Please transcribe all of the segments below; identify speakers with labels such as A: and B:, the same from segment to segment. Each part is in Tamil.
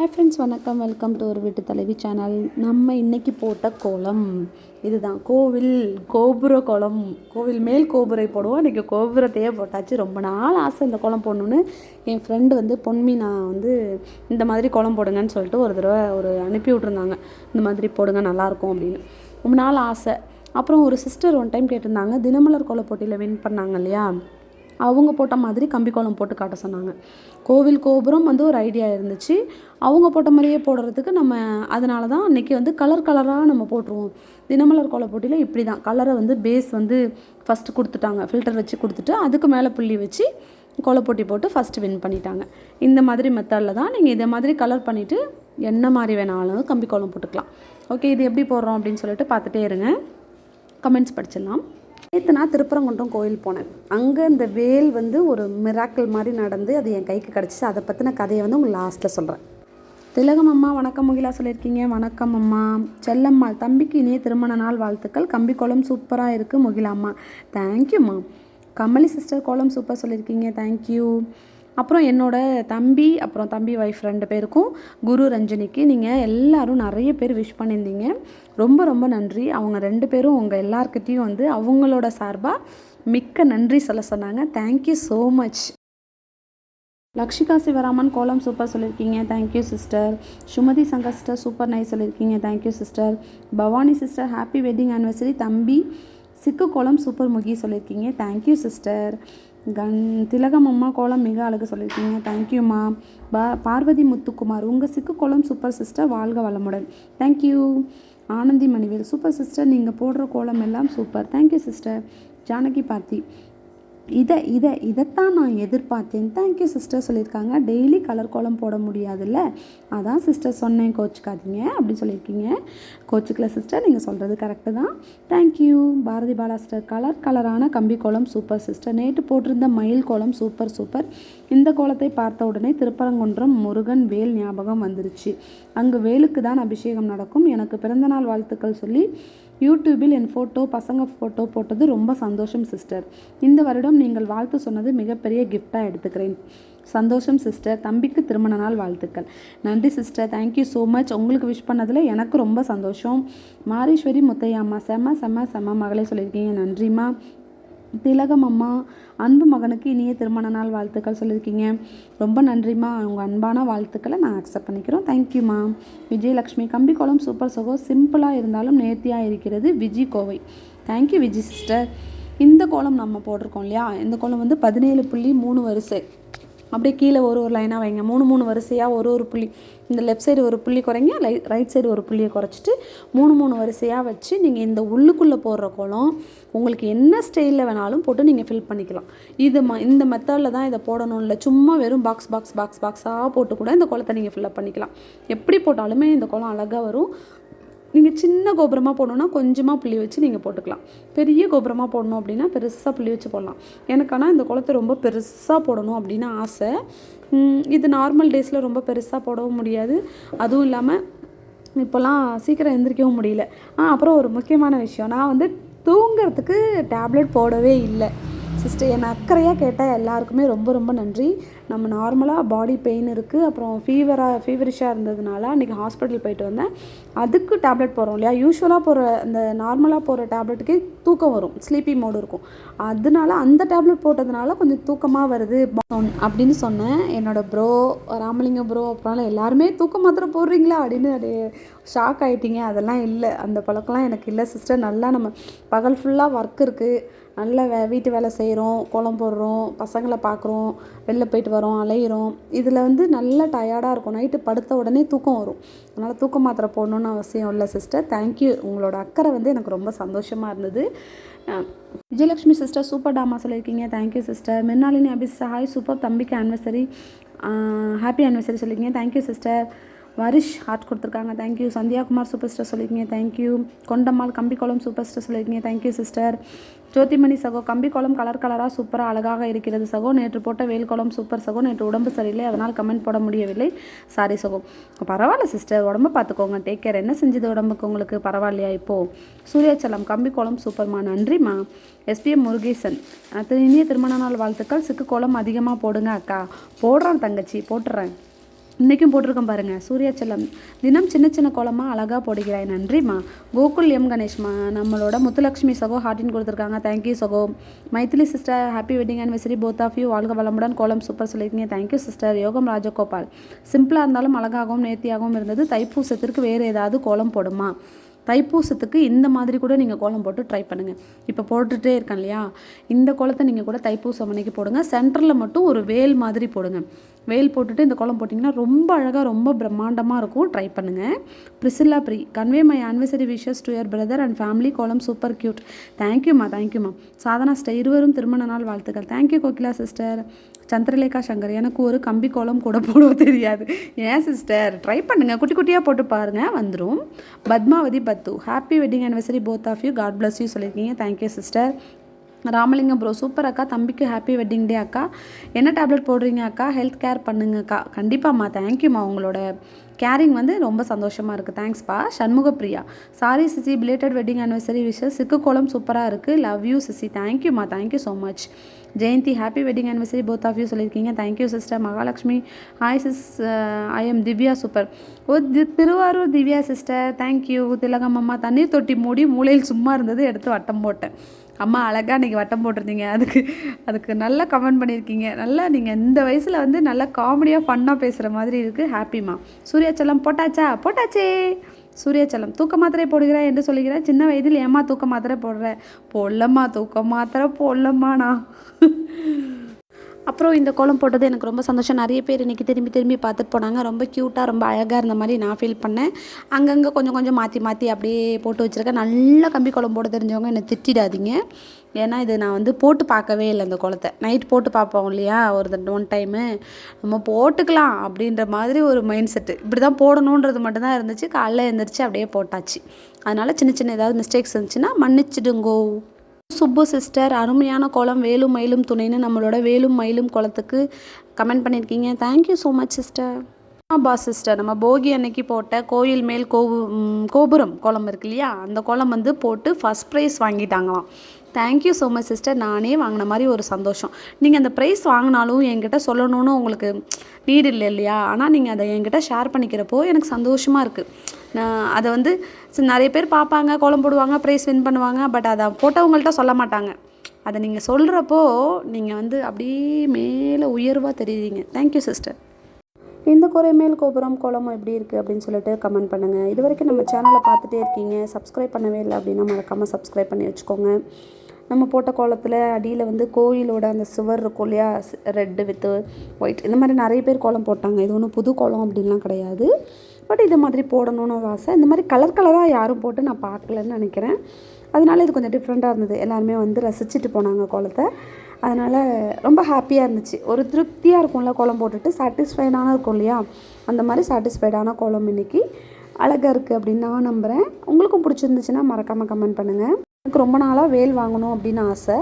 A: ஹாய் ஃப்ரெண்ட்ஸ் வணக்கம். வெல்கம் டு ஒரு வீட்டு தலைவி சேனல் நம்ம இன்றைக்கி போட்ட கோலம் இதுதான். கோவில் கோபுர கோலம். கோவில் மேல் கோபுரை போடுவோம். இன்றைக்கி கோபுரத்தையே போட்டாச்சு. ரொம்ப நாள் ஆசை இந்த கோலம் போடணுன்னு என் ஃப்ரெண்டு வந்து பொன்மி நான் வந்து இந்த மாதிரி கோலம் போடுங்கன்னு சொல்லிட்டு ஒரு தடவை ஒரு அனுப்பி விட்ருந்தாங்க இந்த மாதிரி போடுங்க நல்லாயிருக்கும் அப்படின்னு. ரொம்ப நாள் ஆசை. அப்புறம் ஒரு சிஸ்டர் ஒன் டைம் கேட்டிருந்தாங்க. தினமலர் கோல போட்டியில் வின் பண்ணாங்க இல்லையா? அவங்க போட்ட மாதிரி கம்பி கோலம் போட்டு காட்ட சொன்னாங்க. கோவில் கோபுரம் வந்து ஒரு ஐடியா இருந்துச்சு. அவங்க போட்ட மாதிரியே போடுறதுக்கு நம்ம அதனால தான் அன்றைக்கி வந்து கலர் கலராக நம்ம போட்டுருவோம். தினமலர் கோல போட்டியில் இப்படி தான் கலரை வந்து பேஸ் வந்து ஃபஸ்ட்டு கொடுத்துட்டாங்க. ஃபில்டர் வச்சு கொடுத்துட்டு அதுக்கு மேலே புள்ளி வச்சு கோலப்போட்டி போட்டு ஃபஸ்ட்டு வின் பண்ணிட்டாங்க. இந்த மாதிரி மெத்தடில் தான் நீங்கள் இதே மாதிரி கலர் பண்ணிவிட்டு என்ன மாதிரி வேணாலும் கம்பி கோலம் போட்டுக்கலாம். ஓகே இது எப்படி போடுறோம் அப்படின்னு சொல்லிட்டு பார்த்துட்டே இருங்க. கமெண்ட்ஸ் படிச்சிடலாம். நேற்று நான் திருப்பரங்குன்றம் கோயில் போனேன். அங்கே இந்த வேல் வந்து ஒரு மிராக்கிள் மாதிரி நடந்து அது என் கைக்கு கிடச்சிச்சு. அதை பற்றின கதையை வந்து உங்களுக்கு லாஸ்ட்டில் சொல்கிறேன் திலகம் அம்மா வணக்கம் முகிலா சொல்லியிருக்கீங்க. வணக்கம் அம்மா. செல்லம்மாள் தம்பிக்கு இனிய திருமண நாள் வாழ்த்துக்கள். கம்பி கோலம் சூப்பராக இருக்குது முகிலா அம்மா. தேங்க்யூம்மா கமலி சிஸ்டர் கோலம் சூப்பர் சொல்லியிருக்கீங்க. தேங்க்யூ அப்புறம் என்னோட தம்பி அப்புறம் தம்பி ஒய்ஃப் ரெண்டு பேருக்கும் குரு ரஞ்சனிக்கு நீங்கள் எல்லோரும் நிறைய பேர் விஷ் பண்ணியிருந்தீங்க. ரொம்ப ரொம்ப நன்றி. அவங்க ரெண்டு பேரும் உங்கள் எல்லார்கிட்டேயும் வந்து அவங்களோட சார்பாக மிக்க நன்றி சொல்ல சொன்னாங்க. Thank you so much Lakshika Sivaraman கோலம் சூப்பர் சொல்லியிருக்கீங்க. Thank you sister Sumathi Shankar sister super nice சொல்லியிருக்கீங்க. Thank you sister Bhavani sister happy wedding anniversary தம்பி சிக்கு கோலம் சூப்பர் முகி சொல்லியிருக்கீங்க. தேங்க்யூ சிஸ்டர் கன் திலகம் அம்மா கோலம் மிக அழகு சொல்லியிருக்கீங்க. தேங்க்யூம்மா பா பார்வதி முத்துக்குமார் உங்கள் சிக்கு கோலம் சூப்பர் சிஸ்டர் வாழ்க வளமுடன். Thank you Anandhi Manivel super sister நீங்கள் போடுற கோலம் எல்லாம் சூப்பர் தேங்க்யூ சிஸ்டர் ஜானகி பார்த்தி. இதை இதை இதைத்தான் நான் எதிர்பார்த்தேன். தேங்க்யூ சிஸ்டர் சொல்லியிருக்காங்க. டெய்லி கலர் கோலம் போட முடியாதுல்ல? அதான் சிஸ்டர் சொன்னேன் கோச்சுக்காதீங்க அப்படி சொல்லியிருக்கீங்க. கோச்சுக்கல சிஸ்டர் நீங்கள் சொல்கிறது கரெக்டு தான். Thank you Bharathi Bala sister colour கலரான கம்பி கோலம் சூப்பர் சிஸ்டர் நேற்று போட்டிருந்த மயில் கோலம் சூப்பர் சூப்பர் இந்த கோலத்தை பார்த்த உடனே திருப்பரங்குன்றம் முருகன் வேல் ஞாபகம் வந்துருச்சு. அங்கு வேலுக்கு தான் அபிஷேகம் நடக்கும். எனக்கு பிறந்தநாள் வாழ்த்துக்கள் சொல்லி யூடியூபில் என் ஃபோட்டோ பசங்க ஃபோட்டோ போட்டது ரொம்ப சந்தோஷம் சிஸ்டர் இந்த வருடம் நீங்கள் வாழ்த்து சொன்னது மிகப்பெரிய கிஃப்டாக எடுத்துக்கிறேன். சந்தோஷம் சிஸ்டர் தம்பிக்கு திருமண நாள் வாழ்த்துக்கள். நன்றி sister thank you so much உங்களுக்கு விஷ் பண்ணதில் எனக்கு ரொம்ப சந்தோஷம். மாரீஸ்வரி முத்தையாம்மா செம்ம செம்ம செம்ம மகளே சொல்லியிருக்கீங்க. நன்றிம்மா. திலகம் அம்மா அன்பு மகனுக்கு இனிய திருமண நாள் வாழ்த்துக்கள் சொல்லியிருக்கீங்க. ரொம்ப நன்றிம்மா. உங்கள் அன்பான வாழ்த்துக்களை நான் அக்செப்ட் பண்ணிக்கிறோம். தேங்க்யூம்மா விஜயலக்ஷ்மி கம்பிக்கோளம் சூப்பர் சகோ சிம்பிளாக இருந்தாலும் நேர்த்தியாக இருக்கிறது Viji Kovai. Thank you Viji sister இந்த கோலம் நம்ம போட்டிருக்கோம் இல்லையா? இந்த கோலம் வந்து பதினேழு புள்ளி மூணு வரிசை. அப்படியே கீழே ஒரு ஒரு லைனாக வைங்க. மூணு மூணு வரிசையாக ஒரு ஒரு புள்ளி. இந்த லெஃப்ட் சைடு ஒரு புள்ளி குறைங்க லை ரைட் சைடு ஒரு புள்ளியை குறைச்சிட்டு மூணு மூணு வரிசையாக வச்சு நீங்கள் இந்த உள்ளுக்குள்ளே போடுற கோலம் உங்களுக்கு என்ன ஸ்டைலில் வேணாலும் போட்டு நீங்கள் ஃபில் பண்ணிக்கலாம். இது ம இந்த மெத்தடில் தான் இதை போடணும் இல்லை. சும்மா வெறும் பாக்ஸ் பாக்ஸ் பாக்ஸ் பாக்ஸாக போட்டு கூட இந்த கோலத்தை நீங்கள் ஃபில்லப் பண்ணிக்கலாம். எப்படி போட்டாலுமே இந்த கோலம் அழகாக வரும். நீங்கள் சின்ன கோபுரமாக போடணுன்னா கொஞ்சமாக புள்ளி வச்சு நீங்கள் போட்டுக்கலாம். பெரிய கோபுரமாக போடணும் அப்படின்னா பெருசாக புள்ளி வச்சு போடலாம். எனக்கு ஆனால் இந்த குளத்தை ரொம்ப பெருசாக போடணும் அப்படின்னு ஆசை. இது நார்மல் டேஸில் ரொம்ப பெருசாக போடவும் முடியாது. அதுவும் இல்லாமல் இப்போல்லாம் சீக்கிரம் எந்திரிக்கவும் முடியல. ஆ அப்புறம் ஒரு முக்கியமான விஷயம். நான் வந்து தூங்குறதுக்கு டேப்லெட் போடவே இல்லை. சிஸ்டர் என்னை அக்கறையாக கேட்டால் எல்லாருக்குமே ரொம்ப ரொம்ப நன்றி. நம்ம நார்மலாக பாடி பெயின் இருக்குது அப்புறம் ஃபீவராக ஃபீவரிஷாக இருந்ததுனால அன்றைக்கி ஹாஸ்பிட்டல் போயிட்டு வந்தேன். அதுக்கு டேப்லெட் போகிறோம் இல்லையா? யூஸ்வலாக போகிற அந்த நார்மலாக போகிற டேப்லெட்டுக்கே தூக்கம் வரும். ஸ்லீப்பி மோடு இருக்கும். அதனால அந்த டேப்லெட் போட்டதுனால கொஞ்சம் தூக்கமாக வருது. அப்படின்னு சொன்னேன். என்னோடய ப்ரோ ராமலிங்க ப்ரோ அப்புறம் எல்லாருமே தூக்கம் மாத்திரம் போடுறீங்களா? அப்படின்னு அப்படியே ஷாக் ஆகிட்டீங்க அதெல்லாம் இல்லை. அந்த பழக்கம்லாம் எனக்கு இல்லை சிஸ்டர் நல்லா நம்ம பகல் ஃபுல்லாக ஒர்க் இருக்குது நல்லா வே வீட்டு வேலை செய்கிறோம் கோலம் போடுறோம் பசங்களை பார்க்குறோம் வெளில போயிட்டு வரோம் அலையிறோம். இதில் வந்து நல்லா டயர்டாக இருக்கும். நைட்டு படுத்த உடனே தூக்கம் வரும். அதனால் தூக்க மாத்திரை போடணுன்னு அவசியம் இல்லை சிஸ்டர் தேங்க்யூ உங்களோட அக்கறை வந்து எனக்கு ரொம்ப சந்தோஷமாக இருந்தது. விஜயலக்ஷ்மி சிஸ்டர் சூப்பர் டாமா சொல்லியிருக்கீங்க. தேங்க்யூ சிஸ்டர் மின்னாலினி அபிஸ் ஹாய் சூப்பர் தம்பிக்கு ஆனிவர்சரி ஹாப்பி ஆனிவர்சரி சொல்லியிருக்கீங்க. Thank you sister Varish heart கொடுத்துருக்காங்க. Thank you Sandhyakumar super star சொல்லியிருக்கீங்க. Thank you Kondammal Kambikulam super star சொல்லியிருக்கீங்க. தேங்க்யூ சிஸ்டர் ஜோதிமணி சகோ கம்பிக்குளம் கலர் கலராக சூப்பராக அழகாக இருக்கிறது சகோ. நேற்று போட்ட வேல்குளம் சூப்பர் சகோ. நேற்று உடம்பு சரியில்லை. அதனால் கமெண்ட் போட முடியவில்லை. சாரி சகோ. பரவாயில்ல சிஸ்டர் உடம்பு பார்த்துக்கோங்க. டேக் கேர் என்ன செஞ்சது உடம்புக்கு உங்களுக்கு? பரவாயில்லையா இப்போது சூர்யாச்சலம் கம்பிக்குளம் சூப்பர்மா நன்றிம்மா. எஸ்பிஎம் முருகேசன். இனிய திருமண நாள் வாழ்த்துக்கள். சிக்கு கோலம் அதிகமாக போடுங்க அக்கா. போடுறேன் தங்கச்சி போட்டுறேன். இன்றைக்கும் போட்டிருக்கேன் பாருங்கள் சூர்யாச்சலம் தினம் சின்ன சின்ன கோலமாக அழகாக போடுகிறாய். நன்றிம்மா. கோகுல் எம் கணேஷ்மா நம்மளோட முத்துலக்ஷ்மி சகோ ஹார்டின் கொடுத்துருக்காங்க. தேங்க்யூ சகோ. Maithili sister happy wedding anniversary both of you வாழ்க வளமுடன். கோலம் சூப்பர் சொல்லியிருக்கீங்க. தேங்க்யூ சிஸ்டர் யோகம் ராஜகோபால். சிம்பிளாக இருந்தாலும் அழகாகவும் நேர்த்தியாகவும் இருந்தது. தைப்பூசத்திற்கு வேறு ஏதாவது கோலம் போடுமா? தைப்பூசத்துக்கு இந்த மாதிரி கூட நீங்கள் கோலம் போட்டு ட்ரை பண்ணுங்கள் இப்போ போட்டுகிட்டே இருக்கேன் இல்லையா? இந்த கோலத்தை நீங்கள் கூட தைப்பூசம் அன்னைக்கு போடுங்க. சென்டரில் மட்டும் ஒரு வேல் மாதிரி போடுங்க. வேல் போட்டுட்டு இந்த கோலம் போட்டிங்கன்னா ரொம்ப அழகாக ரொம்ப பிரம்மாண்டமாக இருக்கும். ட்ரை பண்ணுங்கள் Priscilla pre convey my anniversary wishes to your brother and family கோலம் சூப்பர் க்யூட் தேங்க்யூம்மா தேங்க்யூம்மா சாதனா ஸ்டே இருவரும் திருமண நாள் வாழ்த்துக்கள். Thank you Kokila sister Chandralekha Shankar எனக்கு ஒரு கம்பி கோலம் கூட போடவும் தெரியாது. ஏன் சிஸ்டர் ட்ரை பண்ணுங்கள் குட்டி குட்டியாக போட்டு பாருங்கள் வந்துடும் பத்மாவதி பத்து. Happy wedding anniversary both of you God bless you சொல்லியிருக்கீங்க. Thank you sister Ramalingam bro super அக்கா. தம்பிக்கு ஹாப்பி வெட்டிங் டே அக்கா. என்ன டேப்லெட் போடுறீங்க அக்கா? ஹெல்த் கேர் பண்ணுங்கக்கா கண்டிப்பாம்மா தேங்க்யூம்மா உங்களோட கேரிங் வந்து ரொம்ப சந்தோஷமாக இருக்குது தேங்க்ஸ்ப்பா Shanmuga Priya. Sorry CC. Belated wedding anniversary wishes சிக்கு கோலம் சூப்பராக இருக்குது லவ் யூ சிசி. தேங்க்யூம்மா thank you so much Jayanthi happy wedding anniversary both of you சொல்லியிருக்கீங்க. Thank you sister Mahalakshmi. Hi sis I am Divya super oh the Thiruvarur Divya sister thank you Thilagam அம்மா தண்ணீர் தொட்டி மூடி மூலையில் சும்மா இருந்தது எடுத்து வட்டம் போட்டேன். அம்மா அழகாக நீங்கள் வட்டம் போட்டிருந்தீங்க. அதுக்கு அதுக்கு நல்லா கமெண்ட் பண்ணியிருக்கீங்க. நல்லா நீங்கள் இந்த வயசில் வந்து நல்லா காமெடியாக ஃபன்னாக பேசுகிற மாதிரி இருக்குது ஹாப்பிம்மா சூர்யாச்சலம் போட்டாச்சா? போட்டாச்சே. சூர்யாச்சலம் தூக்க மாத்திரை போடுகிறா என்று சொல்லுகிறேன். சின்ன வயதில் ஏமா தூக்க மாத்திரை போடுற? போடலம்மா தூக்க மாத்திரை போடலம்மா நான் அப்புறம் இந்த கோலம் போட்டது எனக்கு ரொம்ப சந்தோஷம். நிறைய பேர் இன்றைக்கி திரும்பி திரும்பி பார்த்துட்டு போனாங்க. ரொம்ப க்யூட்டாக ரொம்ப அழகாக இருந்த மாதிரி நான் ஃபீல் பண்ணேன். அங்கங்கே கொஞ்சம் கொஞ்சம் மாற்றி மாற்றி அப்படியே போட்டு வச்சுருக்கேன். நல்லா கம்பி கோலம் போட தெரிஞ்சவங்க என்னை திட்டிடாதீங்க. ஏன்னா இது நான் வந்து போட்டு பார்க்கவே இல்லை இந்த குளத்தை நைட் போட்டு பார்ப்போம் இல்லையா? ஒரு ஒன் டைமு நம்ம போட்டுக்கலாம் அப்படின்ற மாதிரி ஒரு மைண்ட் செட்டு இப்படி தான் போடணுன்றது மட்டும்தான் இருந்துச்சு. காலைல எழுந்திரிச்சு அப்படியே போட்டாச்சு. அதனால் சின்ன சின்ன ஏதாவது மிஸ்டேக்ஸ் இருந்துச்சுன்னா மன்னிச்சிடுங்கோ. சுப்பு சிஸ்டர் அருமையான கோலம் வேலும் மயிலும் துணைன்னு நம்மளோட வேலும் மயிலும் கோலத்துக்கு கமெண்ட் பண்ணியிருக்கீங்க. Thank you so much sister பா சிஸ்டர் நம்ம போகி அன்னைக்கு போட்ட கோயில் மேல் கோவு கோபுரம் கோலம் இருக்கு இல்லையா? அந்த கோலம் வந்து போட்டு first prize வாங்கிட்டாங்களாம். Thank you so much sister நானே வாங்கின மாதிரி ஒரு சந்தோஷம். நீங்கள் அந்த ப்ரைஸ் வாங்கினாலும் என்கிட்ட சொல்லணும்னு உங்களுக்கு நீடு இல்லை இல்லையா? ஆனால் நீங்கள் அதை என்கிட்ட ஷேர் பண்ணிக்கிறப்போ எனக்கு சந்தோஷமாக இருக்குது அதை வந்து நிறைய பேர் பார்ப்பாங்க கோலம் போடுவாங்க ப்ரைஸ் வின் பண்ணுவாங்க பட் அதை போட்டவங்கள்ட்ட சொல்ல மாட்டாங்க. அதை நீங்கள் சொல்கிறப்போ நீங்கள் வந்து அப்படியே மேலே உயர்வாக தெரியுறீங்க. தேங்க்யூ சிஸ்டர் இந்த குறை மேல் கோபுரம் கோலமும் எப்படி இருக்குது அப்படின்னு சொல்லிட்டு கமெண்ட் பண்ணுங்கள் இது வரைக்கும் நம்ம சேனலை பார்த்துட்டே இருக்கீங்க. சப்ஸ்கிரைப் பண்ணவே இல்லை அப்படின்னா மறக்காமல் சப்ஸ்கிரைப் பண்ணி வச்சுக்கோங்க. நம்ம போட்ட கோலத்தில் அடியில் வந்து கோயிலோட அந்த சுவர் இருக்கும் இல்லையா? ரெட்டு வித்து ஒயிட் இந்த மாதிரி நிறைய பேர் கோலம் போட்டாங்க. இது ஒன்றும் புது கோலம் அப்படின்லாம் கிடையாது. பட் இது மாதிரி போடணும்னு ஒரு ஆசை. இந்த மாதிரி கலர் கலராக யாரும் போட்டு நான் பார்க்கலன்னு நினைக்கிறேன். அதனால இது கொஞ்சம் டிஃப்ரெண்ட்டாக இருந்தது. எல்லாருமே வந்து ரசிச்சுட்டு போனாங்க குளத்தை அதனால் ரொம்ப ஹாப்பியாக இருந்துச்சு. ஒரு திருப்தியாக இருக்கும்ல குளம் போட்டுட்டு சாட்டிஸ்ஃபைடான இருக்கும் இல்லையா? அந்த மாதிரி சாட்டிஸ்ஃபைடான குளம் இன்னைக்கு. அழகாக இருக்குது அப்படின்னு நான் நம்புகிறேன் உங்களுக்கும் பிடிச்சிருந்துச்சுன்னா மறக்காமல் கமெண்ட் பண்ணுங்கள் எனக்கு ரொம்ப நாளாக வேல் வாங்கணும் அப்படின்னு ஆசை.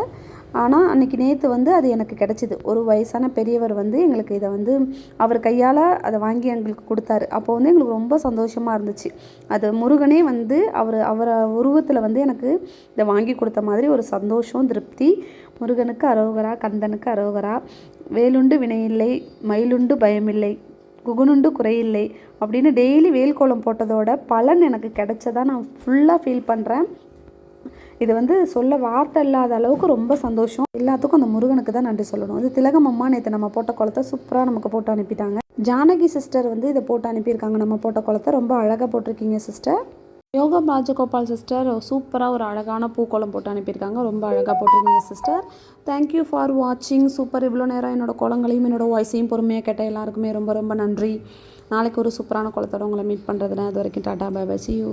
A: ஆனால் அன்றைக்கி நேற்று வந்து அது எனக்கு கிடச்சிது. ஒரு வயசான பெரியவர் வந்து எங்களுக்கு இதை வந்து அவர் கையால் அதை வாங்கி எங்களுக்கு கொடுத்தாரு. அப்போ வந்து எங்களுக்கு ரொம்ப சந்தோஷமாக இருந்துச்சு. அது முருகனே வந்து அவர் அவரை உருவத்தில் வந்து எனக்கு இதை வாங்கி கொடுத்த மாதிரி ஒரு சந்தோஷம் திருப்தி. முருகனுக்கு அரோகரா கந்தனுக்கு அரோகரா. வேலுண்டு வினையில்லை மயிலுண்டு பயமில்லை குகுனுண்டு குறையில்லை அப்படின்னு டெய்லி வேல் கோலம் போட்டதோட பலன் எனக்கு கிடைச்சதா நான் ஃபுல்லாக ஃபீல் பண்ணுறேன் இது வந்து சொல்ல வார்த்தை இல்லாத அளவுக்கு ரொம்ப சந்தோஷம். எல்லாத்துக்கும் அந்த முருகனுக்கு தான் நன்றி சொல்லணும். இது திலகம் அம்மா நேற்று நம்ம போட்ட குளத்தை சூப்பராக நமக்கு போட்டு அனுப்பிட்டாங்க. ஜானகி சிஸ்டர் வந்து இதை போட்டு அனுப்பியிருக்காங்க. நம்ம போட்ட குளத்தை ரொம்ப அழகாக போட்டிருக்கீங்க சிஸ்டர் யோகா ராஜகோபால் சிஸ்டர் சூப்பராக ஒரு அழகான பூக்கோளம் போட்டு அனுப்பியிருக்காங்க. ரொம்ப அழகாக போட்டிருக்கீங்க சிஸ்டர் தேங்க்யூ ஃபார் வாட்சிங் சூப்பர் இவ்வளோ நேரம் என்னோட குளங்களையும் என்னோட வாய்ஸையும் பொறுமையாக கேட்ட எல்லாருக்குமே ரொம்ப ரொம்ப நன்றி. நாளைக்கு ஒரு சூப்பரான குளத்தோட உங்களை மீட் பண்ணுறதுனா அது வரைக்கும் tata bye bye see you